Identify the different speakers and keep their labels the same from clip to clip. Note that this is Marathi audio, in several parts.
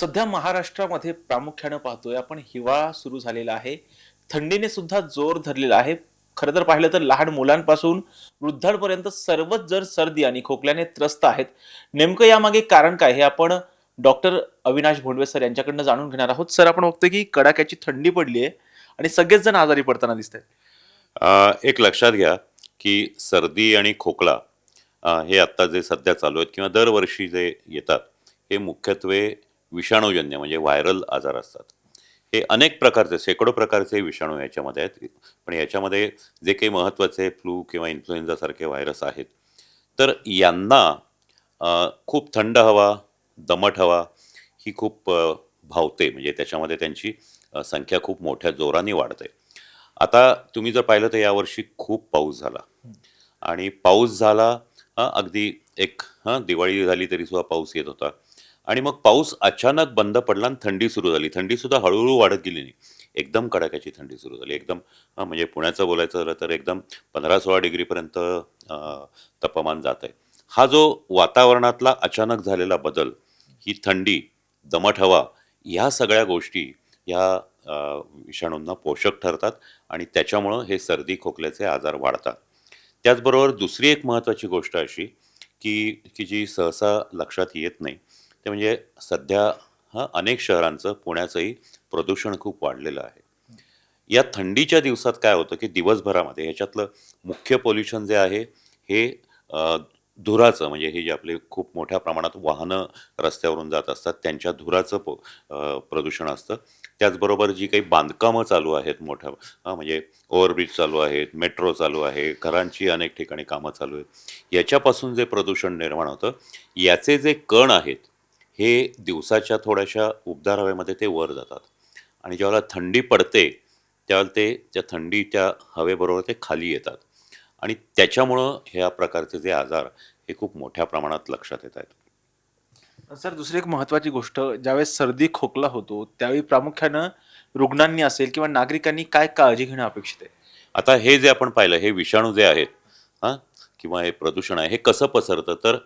Speaker 1: सध्या महाराष्ट्रामध्ये प्रामुख्यानं पाहतोय आपण हिवाळा सुरू झालेला आहे. थंडीने सुद्धा जोर धरलेला आहे. खरं तर पाहिलं तर लहान मुलांपासून वृद्धांपर्यंत सर्वच जर सर्दी आणि खोकल्याने त्रस्त आहेत. नेमकं यामागे कारण काय हे आपण डॉक्टर अविनाश भोंडवे सर यांच्याकडनं जाणून घेणार आहोत. सर आपण बघतोय की कडाक्याची थंडी पडली आहे आणि सगळेच जण आजारी पडताना दिसत आहेत
Speaker 2: एक लक्षात घ्या की सर्दी आणि खोकला हे आत्ता जे सध्या चालू आहेत किंवा दरवर्षी जे येतात हे मुख्यत्वे विषाणूजन्य म्हणजे व्हायरल आजार असतात. हे अनेक प्रकारचे शेकडो प्रकारचे विषाणू याच्यामध्ये आहेत. पण याच्यामध्ये जे काही महत्त्वाचे फ्लू किंवा इन्फ्लुएन्झासारखे व्हायरस आहेत. तर यांना खूप थंड हवा दमट हवा ही खूप भावते. म्हणजे त्याच्यामध्ये त्यांची संख्या खूप मोठ्या जोराने वाढते. आता तुम्ही जर पाहिलं तर यावर्षी खूप पाऊस झाला. आणि पाऊस झाला अगदी एक हां दिवाळी झाली तरी सुद्धा पाऊस येत होता. आणि मग पाऊस अचानक बंद पडला आणि थंडी सुरू झाली. थंडी सुद्धा हळूहळू वाढत गेली नाही. एकदम कडाक्याची थंडी सुरू झाली. एकदम म्हणजे पुण्याचं बोलायचं झालं तर एकदम पंधरा सोळा डिग्रीपर्यंत तापमान जात आहे. हा जो वातावरणातला अचानक झालेला बदल ही थंडी दमट हवा ह्या सगळ्या गोष्टी ह्या विषाणूंना पोषक ठरतात आणि त्याच्यामुळं हे सर्दी खोकल्याचे आजार वाढतात. त्याचबरोबर दुसरी एक महत्त्वाची गोष्ट अशी की की जी सहसा लक्षात येत नाही ते म्हणजे सध्या हा अनेक शहरांचं पुण्याचंही प्रदूषण खूप वाढलेलं आहे. या थंडीच्या दिवसात काय होतं की दिवसभरामध्ये ह्याच्यातलं मुख्य पोल्युशन जे आहे हे धुराचं म्हणजे हे जे आपले खूप मोठ्या प्रमाणात वाहनं रस्त्यावरून जात असतात त्यांच्या धुराचं पो प्रदूषण असतं. त्याचबरोबर जी काही बांधकामं चालू आहेत मोठ्या म्हणजे ओव्हरब्रिज चालू आहेत मेट्रो चालू आहे घरांची अनेक ठिकाणी कामं चालू आहेत. याच्यापासून जे प्रदूषण निर्माण होतं याचे जे कण आहेत हे दिवसाच्या थोड्याशा उबदार हवेमध्ये ते वर जातात. आणि ज्यावेळेला थंडी पडते त्यावेळेला ते त्या थंडीच्या हवेबरोबर ते खाली येतात. आणि त्याच्यामुळं ह्या प्रकारचे जे आजार हे खूप मोठ्या प्रमाणात लक्षात येत आहेत.
Speaker 1: सर दुसरी एक महत्वाची गोष्ट ज्यावेळेस सर्दी खोकला होतो त्यावेळी प्रामुख्यानं रुग्णांनी असेल किंवा नागरिकांनी काय काळजी घेणं अपेक्षित आहे?
Speaker 2: आता हे जे आपण पाहिलं हे विषाणू जे आहेत हां किंवा हे प्रदूषण आहे हे कसं पसरतं? तर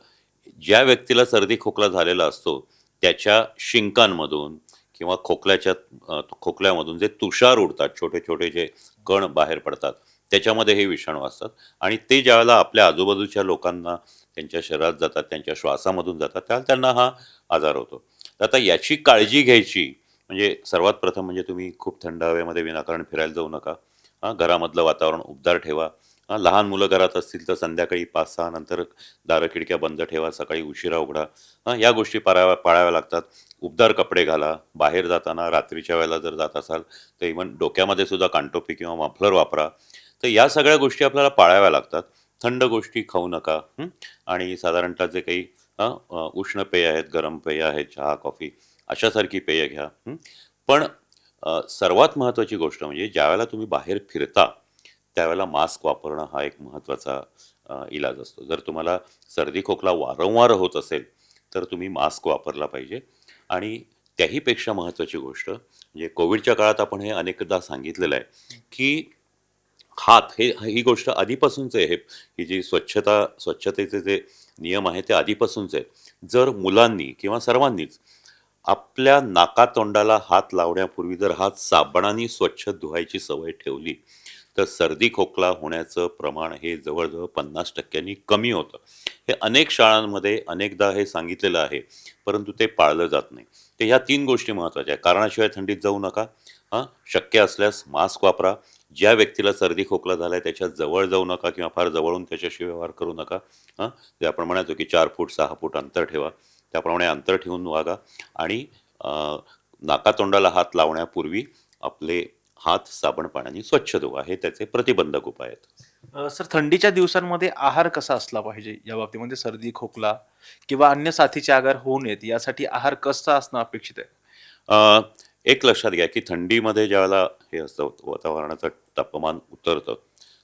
Speaker 2: ज्या व्यक्तीला सर्दी खोकला झालेला असतो त्याच्या शिंकांमधून किंवा खोकल्याच्या खोकल्यामधून जे तुषार उडतात छोटे छोटे जे कण बाहेर पडतात त्याच्यामध्ये हे विषाणू असतात. आणि ते ज्यावेळेला आपल्या आजूबाजूच्या लोकांना त्यांच्या शरीरात जातात त्यांच्या श्वासामधून जातात त्यावेळेला त्यांना हा आजार होतो. तर आता याची काळजी घ्यायची म्हणजे सर्वात प्रथम म्हणजे तुम्ही खूप थंड हवेमध्ये विनाकारण फिरायला जाऊ नका. हां घरामधलं वातावरण उबदार ठेवा. हां लहान मुलं घरात असतील तर संध्याकाळी पाच सहा नंतर दारं खिडक्या बंद ठेवा सकाळी उशिरा उघडा हां या गोष्टी पाळाव्या पाळाव्या लागतात उबदार कपडे घाला बाहेर जाताना रात्रीच्या वेळेला जर जात असाल तर इव्हन डोक्यामध्ये सुद्धा कानटोपी किंवा मफलर वापरा तर या सगळ्या गोष्टी आपल्याला पाळाव्या लागतात थंड गोष्टी खाऊ नका हं? आणि साधारणतः जे काही अ, उष्ण पेय आहेत गरम पेय आहेत चहा कॉफी अशासारखी पेय घ्या हं? पण अ, सर्वात महत्त्वाची गोष्ट म्हणजे ज्यावेळेला तुम्ही बाहेर फिरता त्यावेळेला मास्क वापरणं हा एक महत्त्वाचा इलाज असतो. जर तुम्हाला सर्दी खोकला वारंवार होत असेल तर तुम्ही मास्क वापरला पाहिजे. आणि त्याहीपेक्षा महत्त्वाची गोष्ट म्हणजे कोविडच्या काळात आपण हे अनेकदा सांगितलेलं आहे की हात हे ही गोष्ट आधीपासूनच आहे. हे ही जी स्वच्छता स्वच्छतेचे जे नियम आहे ते आधीपासूनच आहेत. जर मुलांनी किंवा सर्वांनीच आपल्या नाकातोंडाला हात लावण्यापूर्वी जर हात साबणाने स्वच्छ धुवायची सवय ठेवली तर सर्दी खोकला होण्याचं प्रमाण हे जवळजवळ पन्नास टक्क्यांनी कमी होतं. हे अनेक शाळांमध्ये अनेकदा हे सांगितलेलं आहे परंतु ते पाळलं जात नाही. तर ह्या तीन गोष्टी महत्त्वाच्या आहेत. कारणाशिवाय थंडीत जाऊ नका. हां शक्य असल्यास मास्क वापरा. ज्या व्यक्तीला सर्दी खोकला झाला आहे त्याच्याजवळ जाऊ नका किंवा फार जवळून त्याच्याशी व्यवहार करू नका. हां जे आपण म्हणायचो की चार फूट सहा फूट अंतर ठेवा. त्याप्रमाणे अंतर ठेवून वागा. आणि नाकातोंडाला हात लावण्यापूर्वी आपले हात साबण पाण्याने स्वच्छ धुवा. हे त्याचे प्रतिबंधक उपाय आहेत.
Speaker 1: सर थंडीच्या दिवसांमध्ये आहार कसा असला पाहिजे या बाबतीमध्ये सर्दी खोकला किंवा अन्य साथीचे आजार होऊ नयेत यासाठी आहार कसा असणं अपेक्षित आहे?
Speaker 2: एक लक्षात घ्या की थंडीमध्ये ज्यावेळेला हे असतं वातावरणाचं तापमान उतरतं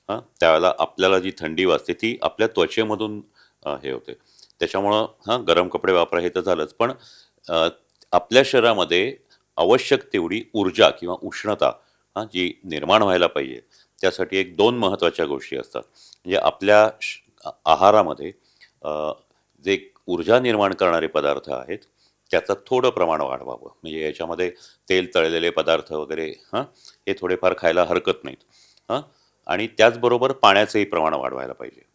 Speaker 2: हां त्यावेळेला आपल्याला जी थंडी वाजते ती आपल्या त्वचेमधून हे होते. त्याच्यामुळं हां गरम कपडे वापरा हे तर झालंच. पण आपल्या शरीरामध्ये आवश्यक तेवढी ऊर्जा किंवा उष्णता हां जी निर्माण व्हायला पाहिजे त्यासाठी एक दोन महत्त्वाच्या गोष्टी असतात. म्हणजे आपल्या श- आहारामध्ये जे ऊर्जा निर्माण करणारे पदार्थ आहेत त्याचं थोडं प्रमाण वाढवावं. म्हणजे याच्यामध्ये तेल तळलेले पदार्थ वगैरे हां हे थोडेफार खायला हरकत नाहीत. हां आणि त्याचबरोबर पाण्याचंही प्रमाण वाढवायला पाहिजे.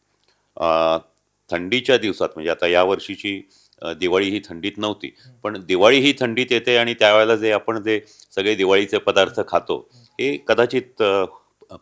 Speaker 2: थंडीच्या दिवसात म्हणजे आता या वर्षीची दिवाळी ही थंडीत नव्हती. पण दिवाळी ही थंडीत येते आणि त्यावेळेला जे आपण जे सगळे दिवाळीचे पदार्थ खातो हे कदाचित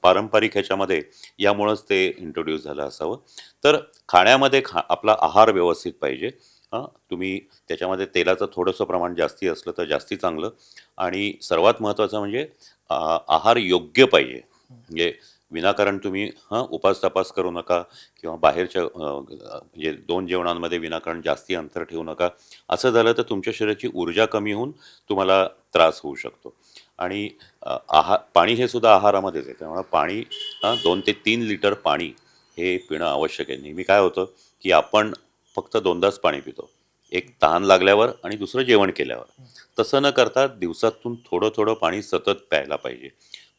Speaker 2: पारंपरिक ह्याच्यामध्ये यामुळंच ते इंट्रोड्यूस झालं असावं. तर खाण्यामध्ये खा आपला आहार व्यवस्थित पाहिजे. हां तुम्ही त्याच्यामध्ये तेलाचं थोडंसं प्रमाण जास्ती असलं तर जास्ती चांगलं. आणि सर्वात महत्त्वाचं म्हणजे आहार योग्य पाहिजे. म्हणजे विनाकारण तुम्ही हां उपास तपास करू नका किंवा बाहेरच्या म्हणजे दोन जेवणांमध्ये विनाकारण जास्ती अंतर ठेवू नका. असं झालं तर तुमच्या शरीराची ऊर्जा कमी होऊन तुम्हाला त्रास होऊ शकतो. आणि आहार पाणी हे सुद्धा आहारामध्येच आहे. त्यामुळे पाणी हां दोन ते तीन लिटर पाणी हे पिणं आवश्यक आहे. नेहमी काय होतं की आपण फक्त दोनदाच पाणी पितो. एक तहान लागल्यावर आणि दुसरं जेवण केल्यावर. तसं न करता दिवसातून थोडं थोडं पाणी सतत प्यायला पाहिजे.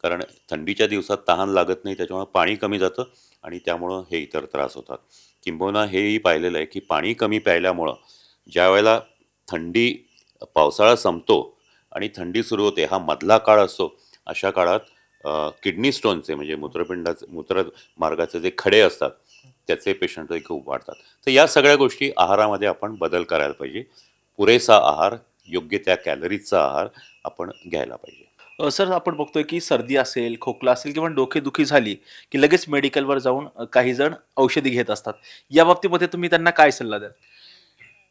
Speaker 2: कारण थंडीच्या दिवसात तहान लागत नाही त्याच्यामुळे पाणी कमी जातं आणि त्यामुळं हे इतर त्रास होतात. किंबहुना हेही पाहिलेलं आहे की पाणी कमी प्यायल्यामुळं ज्या वेळेला थंडी पावसाळा संपतो आणि थंडी सुरू होते हा मधला काळ असतो अशा काळात किडनी स्टोनचे म्हणजे मूत्रपिंडाचे मूत्र मार्गाचे जे खडे असतात त्याचे पेशंटही खूप वाढतात. तर या सगळ्या गोष्टी आहारामध्ये आपण बदल करायला पाहिजे. पुरेसा आहार योग्य त्या कॅलरीजचा आहार आपण घ्यायला पाहिजे.
Speaker 1: सर आपण बघतोय की सर्दी असेल खोकला असेल किंवा डोकेदुखी झाली की लगेच मेडिकलवर जाऊन काही जण औषधी घेत असतात. या बाबतीमध्ये तुम्ही त्यांना काय सल्ला द्याल?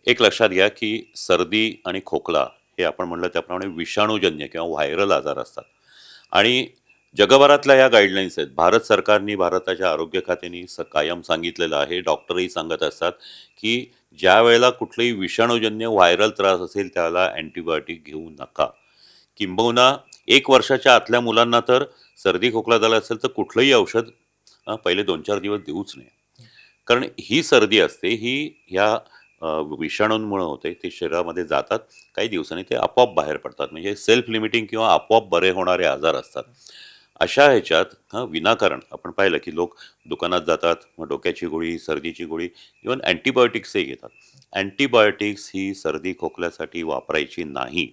Speaker 2: एक लक्षात घ्या की सर्दी आणि खोकला हे आपण म्हणलं त्याप्रमाणे विषाणूजन्य किंवा व्हायरल आजार असतात. आणि जगभरातल्या या गाईडलाईन्स आहेत. भारत सरकारने भारताच्या आरोग्य खात्याने स कायम सांगितलेलं आहे. डॉक्टरही सांगत असतात की ज्या वेळेला कुठलंही विषाणूजन्य व्हायरल त्रास असेल त्याला अँटीबायोटिक घेऊ नका. किंबहुना एक वर्षाच्या आतल्या मुलांना तर सर्दी खोकला झाला असेल तर कुठलंही औषध पहिले दोन चार दिवस देऊच नये. कारण ही सर्दी असते ही ह्या विषाणूंमुळे होते ते शरीरामध्ये जातात काही दिवसांनी ते आपोआप बाहेर पडतात. म्हणजे सेल्फ लिमिटिंग किंवा आपोआप बरे होणारे आजार असतात. अशा ह्याच्यात हां विनाकारण आपण पाहिलं की लोक दुकानात जातात मग डोक्याची गोळी सर्दीची गोळी इवन अँटीबायोटिक्सही घेतात. अँटीबायोटिक्स ही सर्दी खोकल्यासाठी वापरायची नाही.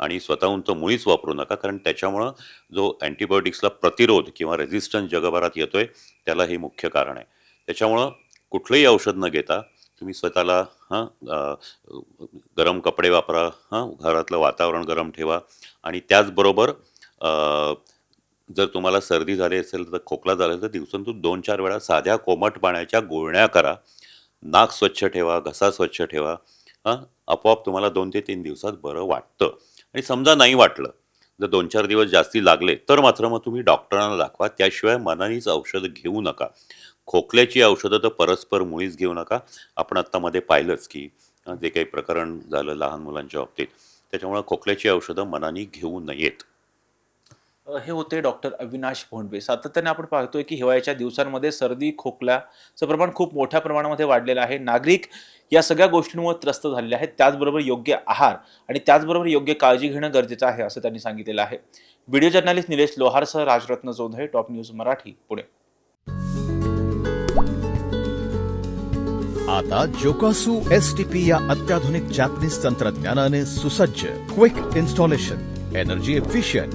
Speaker 2: आणि स्वतःहून तो मुळीच वापरू नका कारण त्याच्यामुळं जो अँटीबायोटिक्सला प्रतिरोध किंवा रेझिस्टन्स जगभरात येतोय त्याला हे मुख्य कारण आहे. त्याच्यामुळं कुठलंही औषध न घेता तुम्ही स्वतःला हां गरम कपडे वापरा हां घरातलं वातावरण गरम ठेवा आणि त्याचबरोबर जर तुम्हाला सर्दी झाली असेल तर खोकला झाला असेल तर दिवसातून दोन चार वेळा साध्या कोमट पाण्याच्या गुळण्या करा. नाक स्वच्छ ठेवा घसा स्वच्छ ठेवा हां आपोआप तुम्हाला दोन ते तीन दिवसात बरं वाटतं. आणि समजा नाही वाटलं जर दोन चार दिवस जास्ती लागले तर मात्र मग तुम्ही डॉक्टरांना दाखवा. त्याशिवाय मनानेच औषध घेऊ नका. खोकल्याची औषधं तर परस्पर मुळीच घेऊ नका. आपण आत्तामध्ये पाहिलंच की जे काही प्रकरण झालं लहान मुलांच्या बाबतीत त्याच्यामुळं खोकल्याची औषधं मनाने घेऊ नयेत.
Speaker 1: हे होते डॉक्टर अविनाश भोंडवे. सातत्याने आपण पाहतोय की हिवाळ्याच्या दिवसांमध्ये सर्दी खोकल्याचं प्रमाण खूप मोठ्या प्रमाणामध्ये वाढलेलं आहे. नागरिक या सगळ्या गोष्टींमुळे त्रस्त झालेले आहेत. त्याचबरोबर योग्य आहार आणि त्याचबरोबर योग्य काळजी घेणं गरजेचं आहे असं त्यांनी सांगितलेलं आहे. व्हिडिओ जर्नलिस्ट निलेश लोहारसह राजरत्न चौधरी टॉप न्यूज मराठी पुणे.
Speaker 3: आता जोकासू एस टी पी या अत्याधुनिक जॅपनीज तंत्रज्ञानाने सुसज्ज quick installation energy efficient